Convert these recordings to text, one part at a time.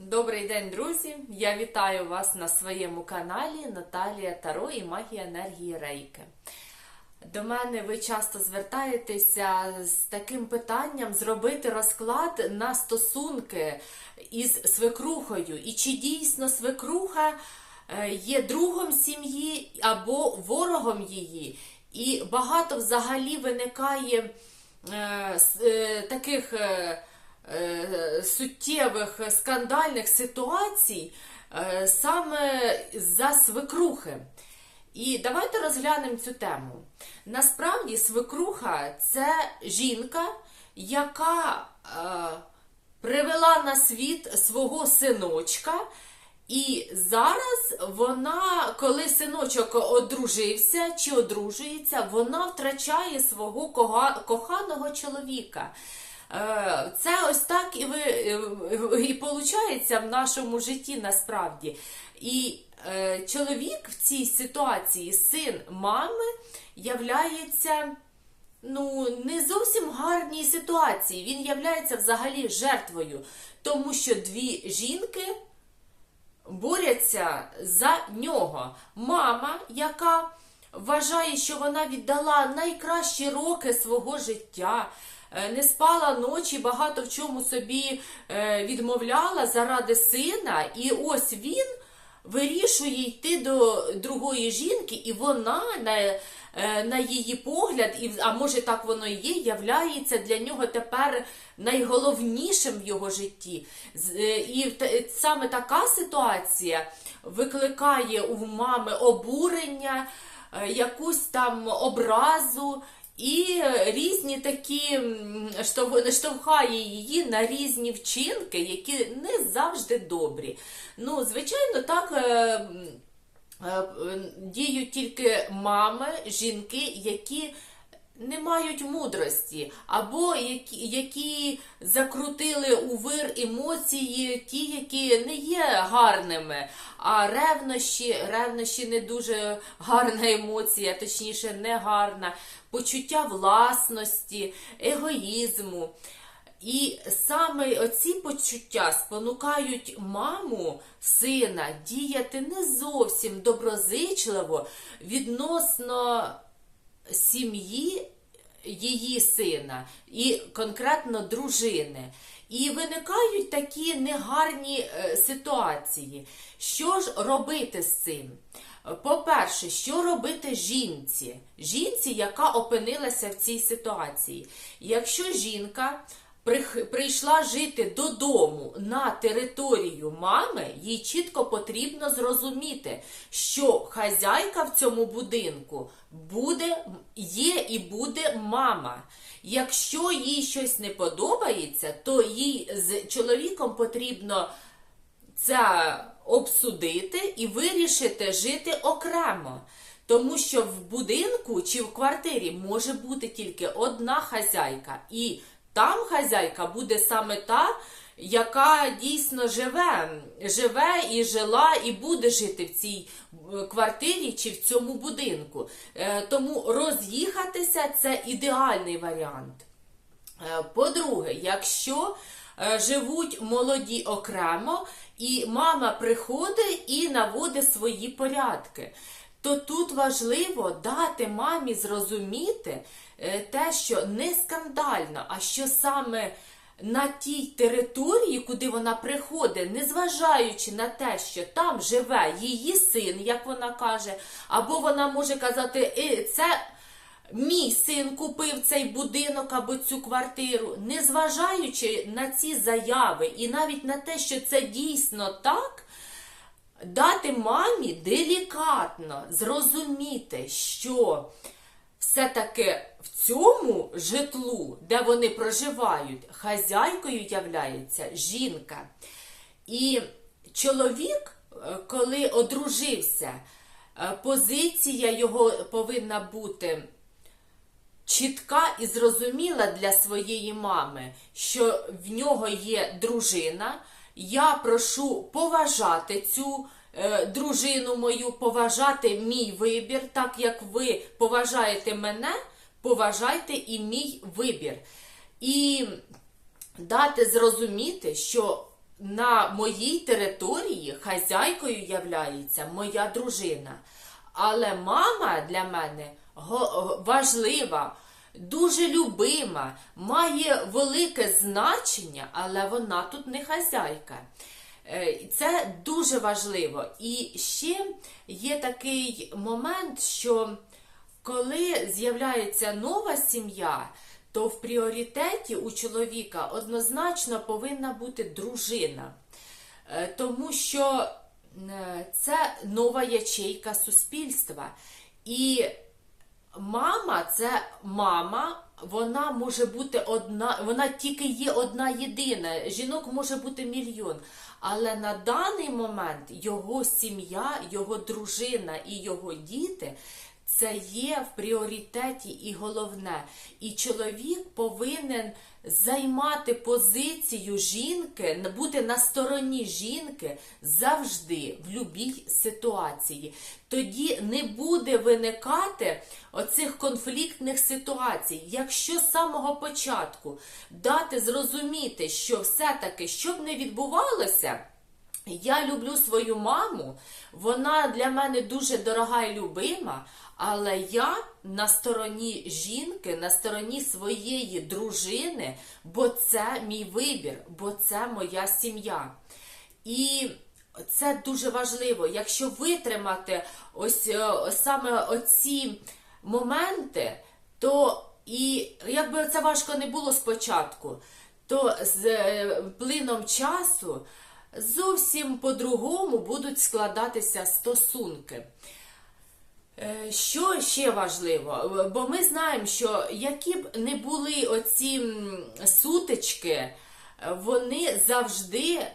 Добрий день, друзі! Я вітаю вас на своєму каналі Наталія Таро і Магія енергії Рейки. До мене ви часто звертаєтеся з таким питанням зробити розклад на стосунки із свекрухою. І чи дійсно свекруха е, є другом сім'ї або ворогом її? І багато взагалі виникає е, е, таких. е, суттєвих скандальних ситуацій е, саме за свекрухи. І давайте розглянемо цю тему. Насправді, свекруха це жінка, яка е, привела на світ свого синочка. І зараз вона, коли синочок одружився чи одружується, вона втрачає свого кога- коханого чоловіка. Е, Це ось так і ви е, і виходить в нашому житті насправді. І е, чоловік в цій ситуації, син мами, являється ну, не зовсім гарній ситуації. Він являється взагалі жертвою, тому що дві жінки борються за нього. Мама, яка вважає, що вона віддала найкращі роки свого життя, не спала ночі, багато в чому собі е, відмовляла заради сина, і ось він вирішує йти до другої жінки, і вона на, е, на її погляд, і, а може так воно і є, являється для нього тепер найголовнішим в його житті. Е, І саме така ситуація викликає у мами обурення, е, якусь там образу. І е, різні такі штовхає її на різні вчинки, які не завжди добрі. Ну, звичайно, так е, е, діють тільки мами, жінки, які не мають мудрості, або які, які закрутили у вир емоції, ті, які не є гарними, а ревнощі, ревнощі не дуже гарна емоція, точніше, не гарна, почуття власності, егоїзму. І саме оці почуття спонукають маму сина діяти не зовсім доброзичливо відносно сім'ї її сина і конкретно дружини. І виникають такі негарні е, ситуації. Що ж робити з цим? По-перше, що робити жінці? Жінці, яка опинилася в цій ситуації. Якщо жінка прийшла жити додому на територію мами, їй чітко потрібно зрозуміти, що хазяйка в цьому будинку буде, є і буде мама. Якщо їй щось не подобається, то їй з чоловіком потрібно це обсудити і вирішити жити окремо. Тому що в будинку чи в квартирі може бути тільки одна хазяйка, і там хазяйка буде саме та, яка дійсно живе, живе і жила, і буде жити в цій е, квартирі чи в цьому будинку. Е, Тому роз'їхатися це ідеальний варіант. Е, По-друге, якщо живуть молоді окремо, і мама приходить і наводить свої порядки, то тут важливо дати мамі зрозуміти е, те, що не скандально, а що саме на тій території, куди вона приходить, незважаючи на те, що там живе її син, як вона каже, або вона може казати, «Е, це мій син купив цей будинок або цю квартиру, незважаючи на ці заяви і навіть на те, що це дійсно так, дати мамі делікатно зрозуміти, що все-таки в цьому житлу, де вони проживають, хазяйкою являється жінка. І чоловік, е, коли одружився, е, позиція його повинна бути чітка і зрозуміла для своєї мами, що в нього є дружина. Я прошу поважати цю е, дружину мою, поважати мій вибір, так як ви поважаєте мене, поважайте і мій вибір. І дати зрозуміти, що на моїй території хазяйкою являється моя дружина. Але мама для мене важлива, дуже любима, має велике значення, але вона тут не хазяйка. Е, Це дуже важливо. І ще є такий момент, що коли з'являється нова сім'я, то в пріоритеті у чоловіка однозначно повинна бути дружина. Е, Тому що е, це нова ячейка суспільства. І мама це мама, вона може бути одна, вона тільки є одна єдина. Жінок може бути мільйон. Але на даний момент його сім'я, його дружина і його діти це є в пріоритеті і головне. І чоловік повинен займати позицію жінки, бути на стороні жінки завжди, в будь-якій ситуації. Тоді не буде виникати оцих конфліктних ситуацій. Якщо з самого початку дати зрозуміти, що все-таки, щоб не відбувалося, я люблю свою маму, вона для мене дуже дорога і любима, але я на стороні жінки, на стороні своєї дружини, бо це мій вибір, бо це моя сім'я. І це дуже важливо. Якщо витримати ось е, саме оці моменти, то і якби це важко не було спочатку, то з е, плином часу зовсім по-другому будуть складатися стосунки. Е, Що ще важливо? Бо ми знаємо, що які б не були оці сутички, вони завжди е,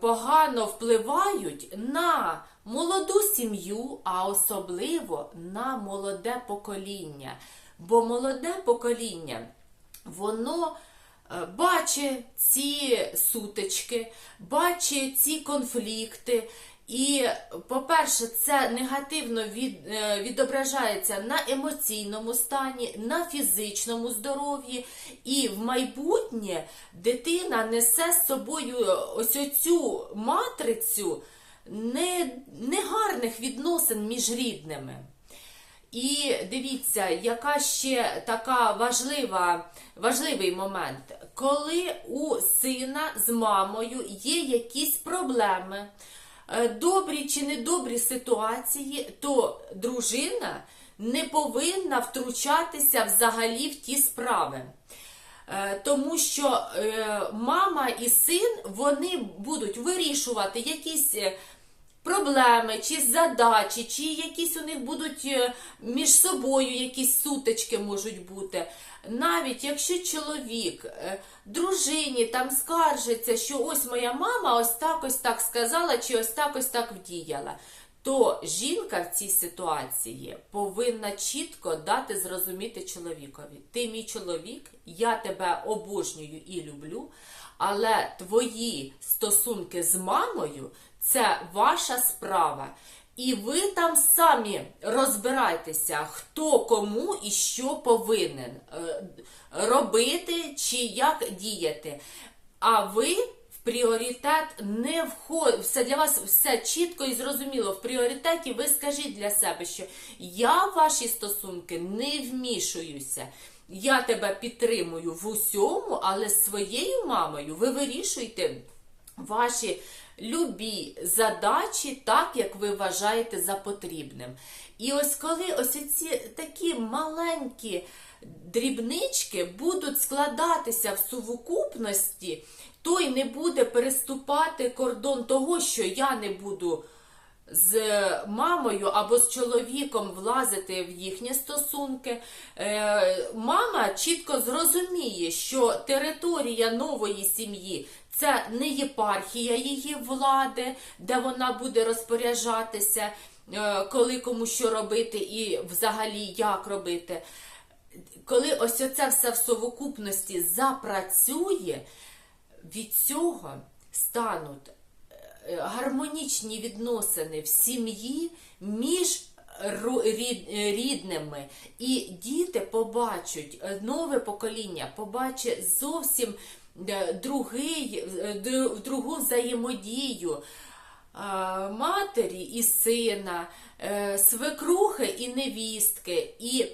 погано впливають на молоду сім'ю, а особливо на молоде покоління. Бо молоде покоління, воно бачить ці сутички, бачить ці конфлікти. І, по-перше, це негативно від, е, відображається на емоційному стані, на фізичному здоров'ї. І в майбутнє дитина несе з собою ось оцю матрицю не- негарних відносин між рідними. І дивіться, яка ще така важлива, важливий момент, коли у сина з мамою є якісь проблеми, е, добрі чи недобрі ситуації, то дружина не повинна втручатися взагалі в ті справи. Е, Тому що е, мама і син вони будуть вирішувати якісь проблеми, чи задачі, чи якісь у них будуть е, між собою якісь сутички можуть бути. Навіть якщо чоловік е, дружині там скаржиться, що ось моя мама ось так ось так сказала, чи ось так ось так вдіяла. То жінка в цій ситуації повинна чітко дати зрозуміти чоловікові. Ти мій чоловік, я тебе обожнюю і люблю, але твої стосунки з мамою це ваша справа. І ви там самі розбирайтеся, хто кому і що повинен е, робити чи як діяти. А ви в пріоритет не входить. Все для вас все чітко і зрозуміло. В пріоритеті ви скажіть для себе, що я в ваші стосунки не вмішуюся. Я тебе підтримую в усьому, але своєю мамою ви вирішуєте ваші любі задачі так, як ви вважаєте за потрібним. І ось коли ось ці такі маленькі дрібнички будуть складатися в сукупності, той не буде переступати кордон того, що я не буду з мамою або з чоловіком влазити в їхні стосунки. Е, мама чітко зрозуміє, що територія нової сім'ї це не єпархія її влади, де вона буде розпоряджатися, е, коли кому що робити і взагалі як робити. Коли ось оце все в совокупності запрацює, від цього стануть е, гармонічні відносини в сім'ї між е, рідними. І діти побачать, нове покоління побачить зовсім другий, е, другу взаємодію е, матері і сина, е, свекрухи і невістки. І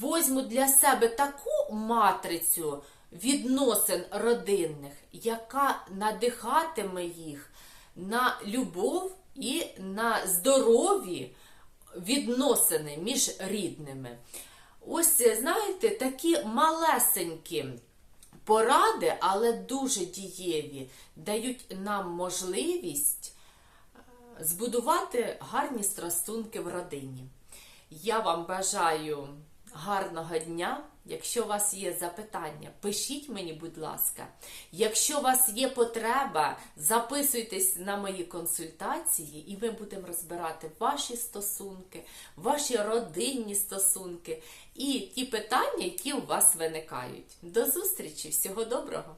возьму для себе таку матрицю відносин родинних, яка надихатиме їх на любов і на здорові відносини між рідними. Ось, знаєте, такі малесенькі поради, але дуже дієві, дають нам можливість е, збудувати гарні страстунки в родині. Я вам бажаю гарного дня. Якщо у вас є запитання, пишіть мені, будь ласка. Якщо у вас є потреба, записуйтесь на мої консультації, і ми будемо розбирати ваші стосунки, ваші родинні стосунки і ті питання, які у вас виникають. До зустрічі! Всього доброго!